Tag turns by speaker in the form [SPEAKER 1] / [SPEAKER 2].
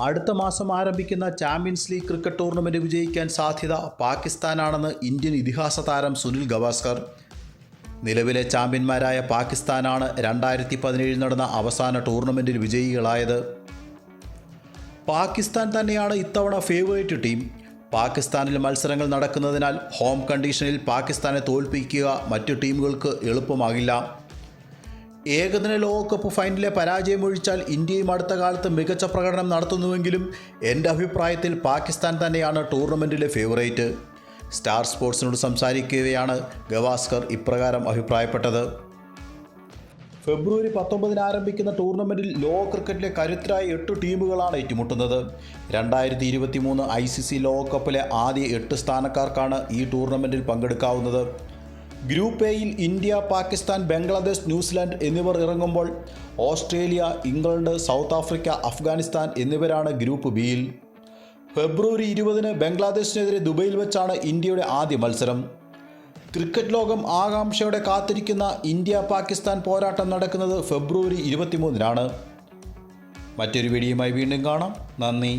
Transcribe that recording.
[SPEAKER 1] അടുത്ത മാസം ആരംഭിക്കുന്ന ചാമ്പ്യൻസ് ലീഗ് ക്രിക്കറ്റ് ടൂർണമെന്റ് വിജയിക്കാൻ സാധ്യത പാകിസ്ഥാനാണെന്ന് ഇന്ത്യൻ ഇതിഹാസ താരം സുനിൽ ഗവാസ്കർ. നിലവിലെ ചാമ്പ്യന്മാരായ പാകിസ്ഥാനാണ് രണ്ടായിരത്തി പതിനേഴിൽ നടന്ന അവസാന ടൂർണമെന്റിൽ വിജയികളായത്. പാകിസ്ഥാൻ തന്നെയാണ് ഇത്തവണ ഫേവറേറ്റ് ടീം. പാകിസ്ഥാനിൽ മത്സരങ്ങൾ നടക്കുന്നതിനാൽ ഹോം കണ്ടീഷനിൽ പാകിസ്ഥാനെ തോൽപ്പിക്കുക മറ്റു ടീമുകൾക്ക് എളുപ്പമാകില്ല. ഏകദിന ലോകകപ്പ് ഫൈനലിലെ പരാജയം ഒഴിച്ചാൽ ഇന്ത്യയും അടുത്ത കാലത്ത് മികച്ച പ്രകടനം നടത്തുന്നുവെങ്കിലും എന്റെ അഭിപ്രായത്തിൽ പാകിസ്ഥാൻ തന്നെയാണ് ടൂർണമെന്റിലെ ഫേവറേറ്റ്. സ്റ്റാർ സ്പോർട്സിനോട് സംസാരിക്കുകയാണ് ഗവാസ്കർ ഇപ്രകാരം അഭിപ്രായപ്പെട്ടത്. ഫെബ്രുവരി പത്തൊമ്പതിന് ആരംഭിക്കുന്ന ടൂർണമെന്റിൽ ലോക ക്രിക്കറ്റിലെ കരുത്തരായ എട്ട് ടീമുകളാണ് ഏറ്റുമുട്ടുന്നത്. രണ്ടായിരത്തി ഇരുപത്തി മൂന്ന് ഐ സി സി ലോകകപ്പിലെ ആദ്യ എട്ട് സ്ഥാനക്കാർക്കാണ് ഈ ടൂർണമെന്റിൽ പങ്കെടുക്കാവുന്നത്. ഗ്രൂപ്പ് എയിൽ India Pakistan Bangladesh New Zealand എന്നിവർ ഇറങ്ങുമ്പോൾ Australia England South Africa Afghanistan എന്നിവരാണ് ഗ്രൂപ്പ് ബിയിൽ. ഫെബ്രുവരി ഇരുപതിന് ബംഗ്ലാദേശിനെതിരെ ദുബൈയിൽ വെച്ചാണ് ഇന്ത്യയുടെ ആദ്യ മത്സരം. ക്രിക്കറ്റ് ലോകം ആകാംക്ഷയോടെ കാത്തിരിക്കുന്ന ഇന്ത്യ പാകിസ്ഥാൻ പോരാട്ടം നടക്കുന്നത് ഫെബ്രുവരി ഇരുപത്തിമൂന്നിനാണ്. മറ്റൊരു വീഡിയോയുമായി വീണ്ടും കാണാം. നന്ദി.